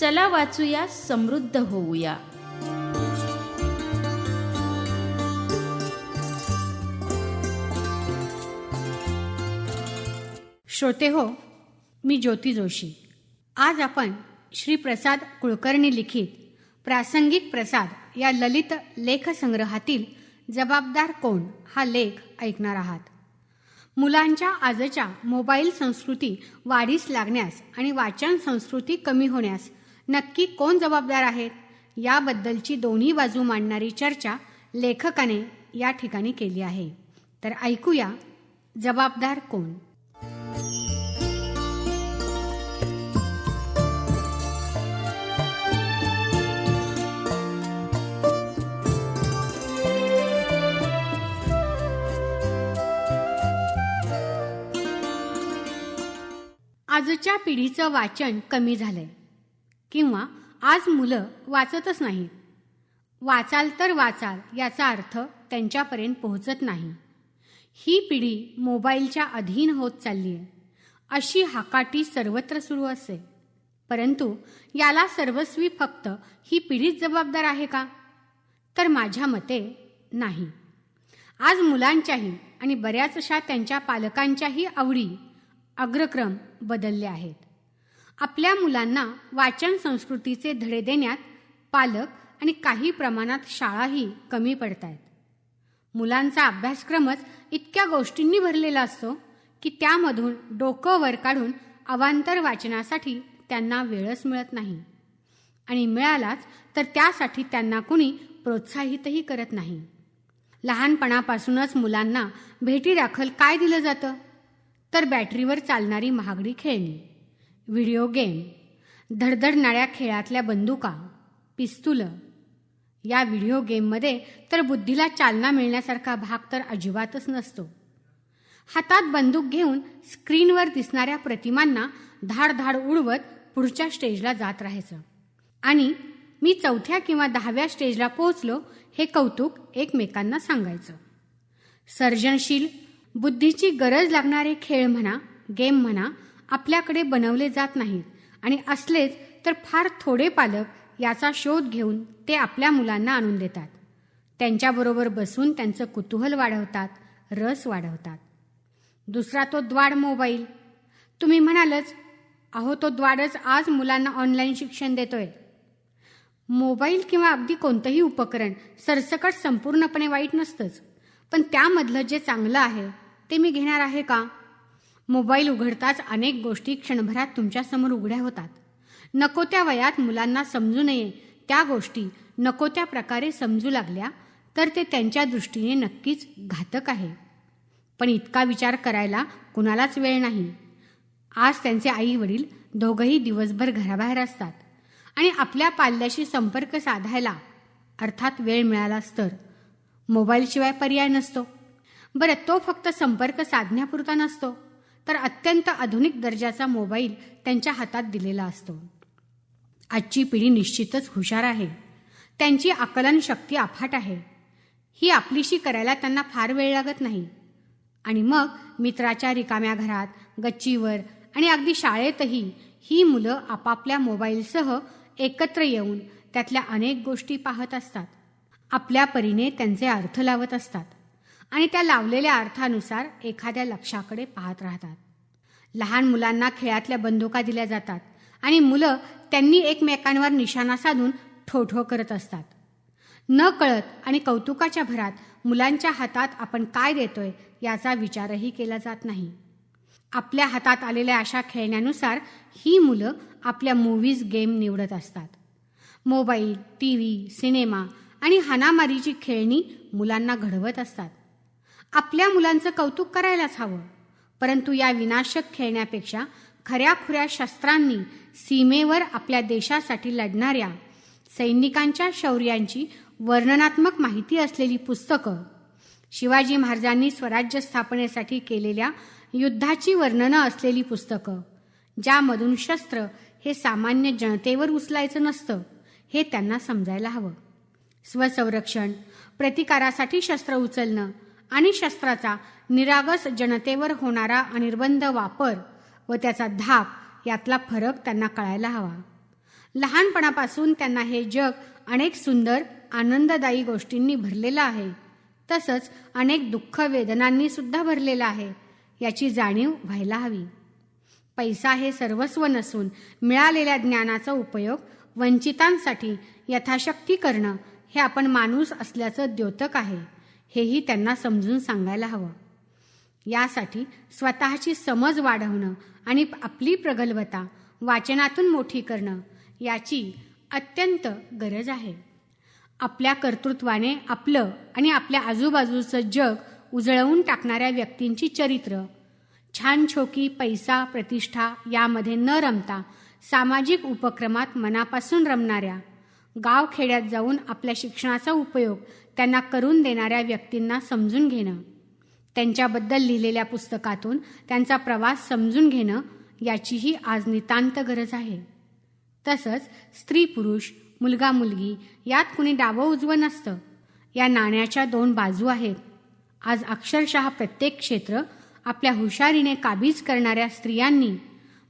चला वाचूया समृद्ध होऊया. श्रोते हो मी ज्योती जोशी. आज आपण श्री प्रसाद कुलकर्णी लिखित प्रासंगिक प्रसाद या ललित लेखसंग्रहातील जबाबदार कोण हा लेख ऐकणार आहात. मुलांच्या आजच्या मोबाईल संस्कृती वाढीस लागण्यास आणि वाचन संस्कृती कमी होण्यास नक्की कोण जबाबदार आहेत? याबद्दलची दोन्ही बाजू मांडणारी चर्चा लेखकाने या ठिकाणी केली आहे. तर ऐकूया जबाबदार कोण? आजच्या पिढीचं वाचन कमी झालंय. किंवा आज मुलं वाचतच नाहीत. वाचाल तर वाचाल याचा अर्थ त्यांच्यापर्यंत पोहोचत नाही. ही पिढी मोबाईलच्या अधीन होत चालली आहे. अशी हाकाटी सर्वत्र सुरू असते परंतु याला सर्वस्वी फक्त ही पिढीच जबाबदार आहे का? तर माझ्या मते नाही. आज मुलांच्याही आणि बऱ्याच अशा त्यांच्या पालकांच्याही आवडी अग्रक्रम बदलले आहेत. आपल्या मुलांना वाचन संस्कृतीचे धडे देण्यात पालक आणि काही प्रमाणात शाळाही कमी पडत आहेत मुलांचा अभ्यासक्रमच इतक्या गोष्टींनी भरलेला असतो की त्यामधून डोकं वर काढून अवांतर वाचनासाठी त्यांना वेळच मिळत नाही. आणि मिळालाच तर त्यासाठी त्यांना कुणी प्रोत्साहितही करत नाही. लहानपणापासूनच मुलांना भेटी दाखल काय दिलं जातं? तर बॅटरीवर चालणारी महागडी खेळणी. व्हिडिओ गेम धडधडणाऱ्या खेळातल्या बंदुका पिस्तुलं. या व्हिडिओ गेममध्ये तर बुद्धीला चालना मिळण्यासारखा भाग तर अजिबातच नसतो. हातात बंदूक घेऊन स्क्रीनवर दिसणाऱ्या प्रतिमांना धाड धाड उडवत पुढच्या स्टेजला जात राहायचं. आणि मी चौथ्या किंवा दहाव्या स्टेजला पोहोचलो हे कौतुक एकमेकांना सांगायचं. सर्जनशील बुद्धीची गरज लागणारे खेळ म्हणा गेम म्हणा आपल्याकडे बनवले जात नाहीत. आणि असलेच तर फार थोडे पालक याचा शोध घेऊन ते आपल्या मुलांना आणून देतात. त्यांच्याबरोबर बसून त्यांचं कुतूहल वाढवतात रस वाढवतात. दुसरा तो द्वाड मोबाईल. तुम्ही म्हणालच अहो तो द्वाडच आज मुलांना ऑनलाईन शिक्षण देतोय. मोबाईल किंवा अगदी कोणतंही उपकरण सरसकट संपूर्णपणे वाईट नसतंच. पण त्यामधलं जे चांगलं आहे ते मी घेणार आहे का? मोबाईल उघडताच अनेक गोष्टी क्षणभरात तुमच्यासमोर उघड्या होतात. नको त्या वयात मुलांना समजू नये त्या गोष्टी नको त्या प्रकारे समजू लागल्या तर ते त्यांच्या दृष्टीने नक्कीच घातक आहे. पण इतका विचार करायला कुणालाच वेळ नाही. आज त्यांचे आई वडील दोघंही दिवसभर घराबाहेर असतात आणि आपल्या पाल्याशी संपर्क साधायला अर्थात वेळ मिळालाच तर मोबाईलशिवाय पर्याय नसतो. बरं तो फक्त संपर्क साधण्यापुरता नसतो. तर अत्यंत आधुनिक दर्जाचा मोबाईल त्यांच्या हातात दिलेला असतो. आजची पिढी निश्चितच हुशार आहे. त्यांची आकलन शक्ती अफाट आहे. ही आपलीशी करायला त्यांना फार वेळ लागत नाही. आणि मग मित्राच्या रिकाम्या घरात गच्चीवर आणि अगदी शाळेतही ही मुलं आपापल्या मोबाईलसह एकत्र येऊन त्यातल्या अनेक गोष्टी पाहत असतात. आपल्या परीने त्यांचे अर्थ लावत असतात. आणि त्या लावलेल्या अर्थानुसार एखाद्या लक्षाकडे पाहत राहतात. लहान मुलांना खेळातल्या बंदुका दिल्या जातात आणि मुलं त्यांनी एकमेकांवर निशाणा साधून ठोठो करत असतात. न कळत आणि कौतुकाच्या भरात मुलांच्या हातात आपण काय देतोय याचा विचारही केला जात नाही. आपल्या हातात आलेल्या अशा खेळण्यानुसार ही मुलं आपल्या मूव्हीज गेम निवडत असतात. मोबाईल टी व्ही सिनेमा आणि हानामारीची खेळणी मुलांना घडवत असतात. आपल्या मुलांचं कौतुक करायलाच हवं. परंतु या विनाशक खेळण्यापेक्षा खऱ्याखुऱ्या शस्त्रांनी सीमेवर आपल्या देशासाठी लढणाऱ्या सैनिकांच्या शौर्यांची वर्णनात्मक माहिती असलेली पुस्तकं शिवाजी महाराजांनी स्वराज्य स्थापनेसाठी केलेल्या युद्धाची वर्णनं असलेली पुस्तकं ज्यामधून शस्त्र हे सामान्य जनतेवर उचलायचं नसतं हे त्यांना समजायला हवं. स्वसंरक्षण प्रतिकारासाठी शस्त्र उचलणं आणि शस्त्राचा निरागस जनतेवर होणारा अनिर्बंध वापर व त्याचा धाक यातला फरक त्यांना कळायला हवा. लहानपणापासून त्यांना हे जग अनेक सुंदर आनंददायी गोष्टींनी भरलेलं आहे. तसंच अनेक दुःख वेदनांनी सुद्धा भरलेलं आहे. याची जाणीव व्हायला हवी. पैसा हे सर्वस्व नसून मिळालेल्या ज्ञानाचा उपयोग वंचितांसाठी यथाशक्ती करणं हे आपण माणूस असल्याचं द्योतक आहे. हेही त्यांना समजून सांगायला हवं. यासाठी स्वतःची समज वाढवणं आणि आपली प्रगल्भता वाचनातून मोठी करणं याची अत्यंत गरज आहे. आपल्या कर्तृत्वाने आपलं आणि आपल्या आजूबाजूचं जग उजळवून टाकणाऱ्या व्यक्तींची चरित्र छान छोकी पैसा प्रतिष्ठा यामध्ये न रमता सामाजिक उपक्रमात मनापासून रमणाऱ्या गावखेड्यात जाऊन आपल्या शिक्षणाचा उपयोग त्यांना करून देणाऱ्या व्यक्तींना समजून घेणं. त्यांच्याबद्दल लिहिलेल्या पुस्तकातून त्यांचा प्रवास समजून घेणं याचीही आज नितांत गरज आहे. तसंच स्त्री पुरुष मुलगा मुलगी यात कुणी डावं उजवं नसतं. या नाण्याच्या दोन बाजू आहेत. आज अक्षरशः प्रत्येक क्षेत्र आपल्या हुशारीने काबीज करणाऱ्या स्त्रियांनी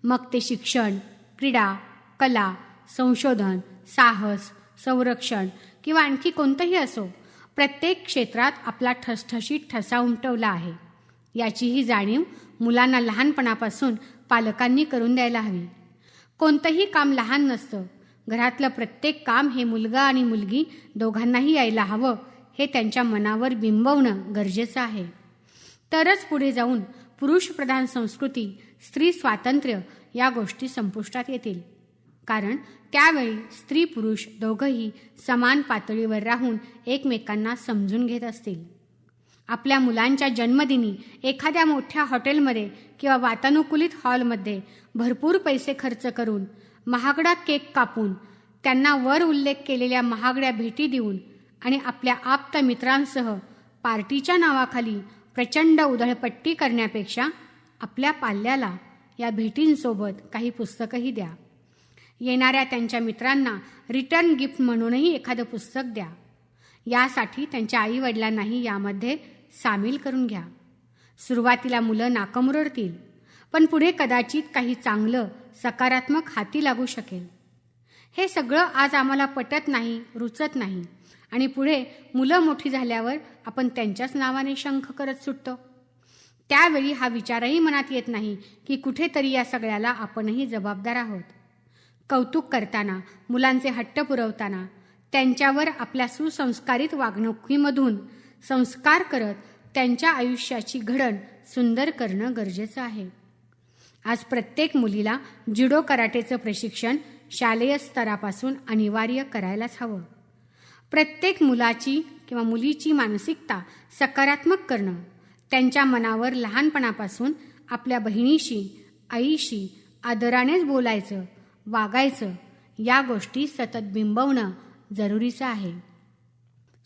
मग ते शिक्षण क्रीडा कला संशोधन साहस संरक्षण किंवा आणखी कोणतंही असो प्रत्येक क्षेत्रात आपला ठसठशीत ठसा उमटवला आहे. याचीही जाणीव मुलांना लहानपणापासून पालकांनी करून द्यायला हवी. कोणतंही काम लहान नसतं. घरातलं प्रत्येक काम हे मुलगा आणि मुलगी दोघांनाही यायला हवं हे त्यांच्या मनावर बिंबवणं गरजेचं आहे. तरच पुढे जाऊन पुरुषप्रधान संस्कृती स्त्री स्वातंत्र्य या गोष्टी संपुष्टात येतील. कारण त्यावेळी स्त्री पुरुष दोघंही समान पातळीवर राहून एकमेकांना समजून घेत असतील. आपल्या मुलांच्या जन्मदिनी एखाद्या मोठ्या हॉटेलमध्ये किंवा वातानुकूलित हॉलमध्ये भरपूर पैसे खर्च करून महागडा केक कापून त्यांना वर उल्लेख केलेल्या महागड्या भेटी देऊन आणि आपल्या आप्त मित्रांसह पार्टीच्या नावाखाली प्रचंड उधळपट्टी करण्यापेक्षा आपल्या पाल्याला या भेटींसोबत काही पुस्तकंही द्या. येणाऱ्या त्यांच्या मित्रांना रिटर्न गिफ्ट म्हणूनही एखादं पुस्तक द्या. यासाठी त्यांच्या आईवडिलांनाही यामध्ये सामील करून घ्या. सुरुवातीला मुलं नाकमुरडतील पण पुढे कदाचित काही चांगलं सकारात्मक हाती लागू शकेल. हे सगळं आज आम्हाला पटत नाही रुचत नाही. आणि पुढे मुलं मोठी झाल्यावर आपण त्यांच्याच नावाने शंख करत सुटतो. त्यावेळी हा विचारही मनात येत नाही की कुठेतरी या सगळ्याला आपणही जबाबदार आहोत. कौतुक करताना मुलांचे हट्ट पुरवताना त्यांच्यावर आपल्या सुसंस्कारित वागणुकीमधून संस्कार करत त्यांच्या आयुष्याची घडण सुंदर करणं गरजेचं आहे. आज प्रत्येक मुलीला जुडो कराटेचं प्रशिक्षण शालेय स्तरापासून अनिवार्य करायलाच हवं. प्रत्येक मुलाची किंवा मुलीची मानसिकता सकारात्मक करणं त्यांच्या मनावर लहानपणापासून आपल्या बहिणीशी आईशी आदरानेच बोलायचं वागायचं या गोष्टी सतत बिंबवणं जरुरीचं आहे.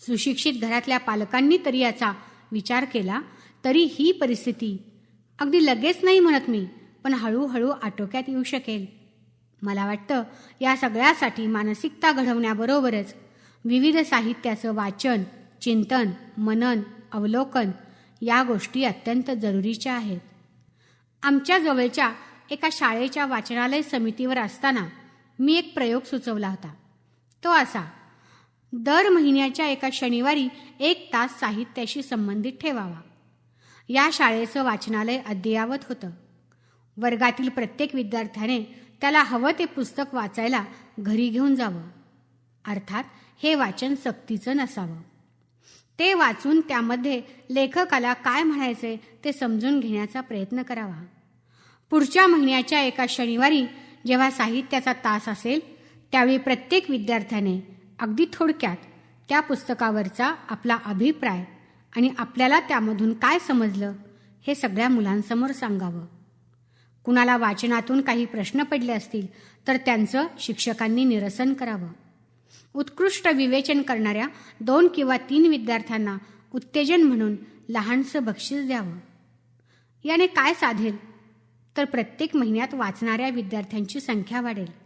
सुशिक्षित घरातल्या पालकांनी तरी याचा विचार केला तरी ही परिस्थिती अगदी लगेच नाही म्हणत मी पण हळूहळू आटोक्यात येऊ शकेल. मला वाटतं या सगळ्यासाठी मानसिकता घडवण्याबरोबरच विविध साहित्याचं वाचन चिंतन मनन अवलोकन या गोष्टी अत्यंत जरुरीच्या आहेत. आमच्या जवळच्या एका शाळेच्या वाचनालय समितीवर असताना मी एक प्रयोग सुचवला होता. तो असा दर महिन्याच्या एका शनिवारी एक तास साहित्याशी संबंधित ठेवावा. या शाळेचं वाचनालय अद्ययावत होतं. वर्गातील प्रत्येक विद्यार्थ्याने त्याला हवं ते पुस्तक वाचायला घरी घेऊन जावं. अर्थात हे वाचन सक्तीचं नसावं. ते वाचून त्यामध्ये लेखकाला काय म्हणायचे ते समजून घेण्याचा प्रयत्न करावा. पुढच्या महिन्याच्या एका शनिवारी जेव्हा साहित्याचा तास असेल त्यावेळी प्रत्येक विद्यार्थ्याने अगदी थोडक्यात त्या पुस्तकावरचा आपला अभिप्राय आणि आपल्याला त्यामधून काय समजलं हे सगळ्या मुलांसमोर सांगावं. कुणाला वाचनातून काही प्रश्न पडले असतील तर त्यांचं शिक्षकांनी निरसन करावं. उत्कृष्ट विवेचन करणाऱ्या दोन किंवा तीन विद्यार्थ्यांना उत्तेजन म्हणून लहानसं बक्षीस द्यावं. याने काय साधेल? तर प्रत्येक महिन्यात वाचणाऱ्या विद्यार्थ्यांची संख्या वाढेल.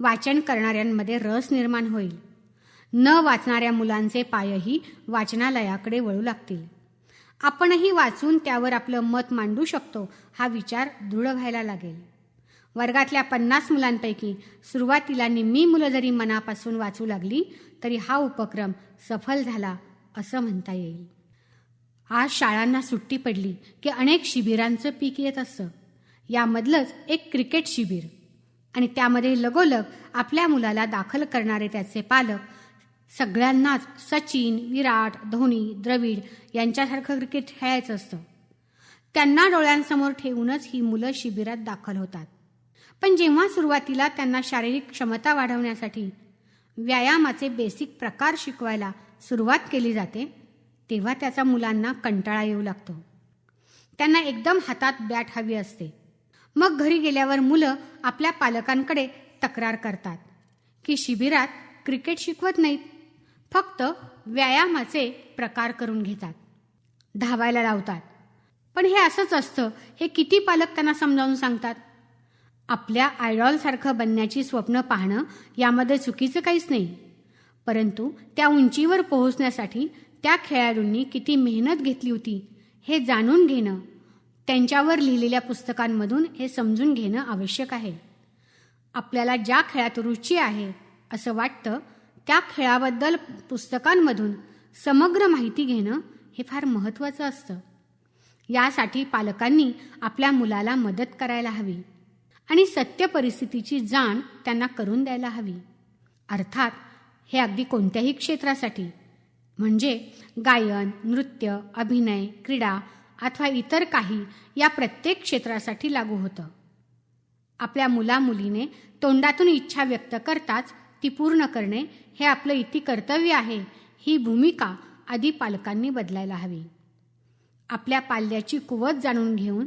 वाचन करणाऱ्यांमध्ये रस निर्माण होईल. न वाचणाऱ्या मुलांचे पायही वाचनालयाकडे वळू लागतील. आपणही वाचून त्यावर आपलं मत मांडू शकतो हा विचार दृढ व्हायला लागेल. वर्गातल्या पन्नास मुलांपैकी सुरुवातीला निम्मी मुलं जरी मनापासून वाचू लागली तरी हा उपक्रम सफल झाला असं म्हणता येईल. आज शाळांना सुट्टी पडली की अनेक शिबिरांचं पीक येत असतं. यामधलंच एक क्रिकेट शिबिर. आणि त्यामध्ये लगोलग आपल्या मुलाला दाखल करणारे त्याचे पालक सगळ्यांनाच सचिन विराट धोनी द्रविड यांच्यासारखं क्रिकेट खेळायचं असतं. त्यांना डोळ्यांसमोर ठेवूनच ही मुलं शिबिरात दाखल होतात. पण जेव्हा सुरुवातीला त्यांना शारीरिक क्षमता वाढवण्यासाठी व्यायामाचे बेसिक प्रकार शिकवायला सुरुवात केली जाते तेव्हा त्याचा मुलांना कंटाळा येऊ लागतो. त्यांना एकदम हातात बॅट हवी असते. मग घरी गेल्यावर मुलं आपल्या पालकांकडे तक्रार करतात की शिबिरात क्रिकेट शिकवत नाहीत. फक्त व्यायामाचे प्रकार करून घेतात. धावायला लावतात. पण हे असंच असतं. हे किती पालक त्यांना समजावून सांगतात? आपल्या आयडॉलसारखं बनण्याची स्वप्न पाहणं यामध्ये चुकीचं काहीच नाही. परंतु त्या उंचीवर पोहोचण्यासाठी त्या खेळाडूंनी किती मेहनत घेतली होती हे जाणून घेणं त्यांच्यावर लिहिलेल्या पुस्तकांमधून हे समजून घेणं आवश्यक आहे. आपल्याला ज्या खेळात रुची आहे असं वाटतं त्या खेळाबद्दल पुस्तकांमधून समग्र माहिती घेणं हे फार महत्त्वाचं असतं. यासाठी पालकांनी आपल्या मुलाला मदत करायला हवी आणि सत्य परिस्थितीची जाण त्यांना करून द्यायला हवी. अर्थात हे अगदी कोणत्याही क्षेत्रासाठी. म्हणजे गायन नृत्य अभिनय क्रीडा अथवा इतर काही या प्रत्येक क्षेत्रासाठी लागू होतं. आपल्या मुलामुलीने तोंडातून इच्छा व्यक्त करताच ती पूर्ण करणे हे आपलं इति कर्तव्य आहे ही भूमिका आधी पालकांनी बदलायला हवी. आपल्या पाल्याची कुवत जाणून घेऊन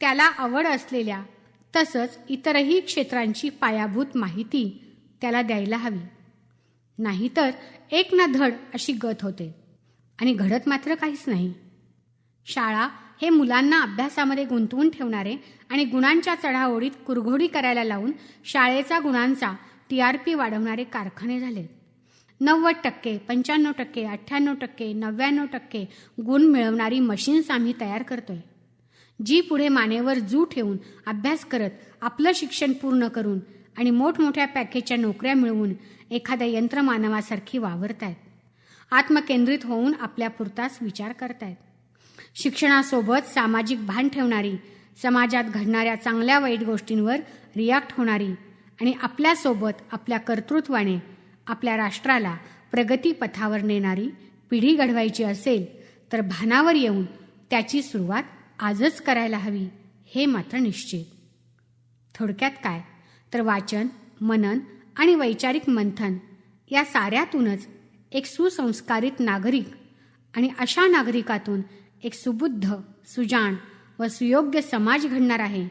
त्याला आवड असलेल्या तसंच इतरही क्षेत्रांची पायाभूत माहिती त्याला द्यायला हवी. नाहीतर एक ना धड अशी गत होते आणि घडत मात्र काहीच नाही. शाळा हे मुलांना अभ्यासामध्ये गुंतवून ठेवणारे आणि गुणांच्या चढाओढीत कुरघोडी करायला लावून शाळेचा गुणांचा टी आर पी वाढवणारे कारखाने झाले. नव्वद टक्के पंच्याण्णव टक्के अठ्ठ्याण्णव टक्के नव्याण्णव टक्के गुण मिळवणारी मशीन्स आम्ही तयार करतोय. जी पुढे मानेवर जू ठेवून अभ्यास करत आपलं शिक्षण पूर्ण करून आणि मोठमोठ्या पॅकेजच्या नोकऱ्या मिळवून एखाद्या यंत्रमानवासारखी वावरतायत. आत्मकेंद्रित होऊन आपल्यापुरताच विचार करतायत. शिक्षणासोबत सामाजिक भान ठेवणारी समाजात घडणाऱ्या चांगल्या वाईट गोष्टींवर रिॲक्ट होणारी आणि आपल्यासोबत आपल्या कर्तृत्वाने आपल्या राष्ट्राला प्रगतीपथावर नेणारी पिढी घडवायची असेल तर भानावर येऊन त्याची सुरुवात आजच करायला हवी हे मात्र निश्चित. थोडक्यात काय? तर वाचन मनन आणि वैचारिक मंथन या साऱ्यातूनच एक सुसंस्कारित नागरिक आणि अशा नागरिकातून एक सुबुद्ध सुजाण व सुयोग्य समाज घडणार आहे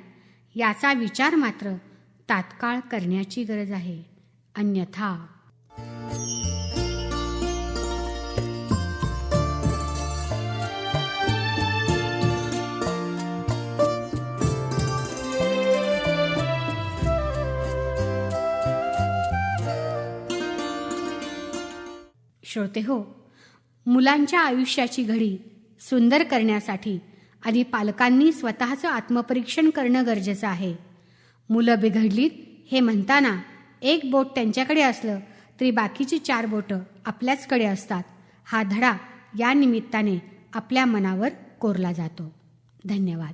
याचा विचार मात्र तात्काळ करण्याची गरज आहे. अन्यथा श्रोते हो मुलांच्या आयुष्याची घडी सुंदर करण्यासाठी आधी पालकांनी स्वतःचं आत्मपरीक्षण करणं गरजेचं आहे. मुलं बिघडलीत हे म्हणताना एक बोट त्यांच्याकडे असलं तरी बाकीची चार बोटं आपल्याचकडे असतात. हा धडा या निमित्ताने आपल्या मनावर कोरला जातो. धन्यवाद.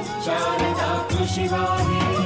शारदा शिरा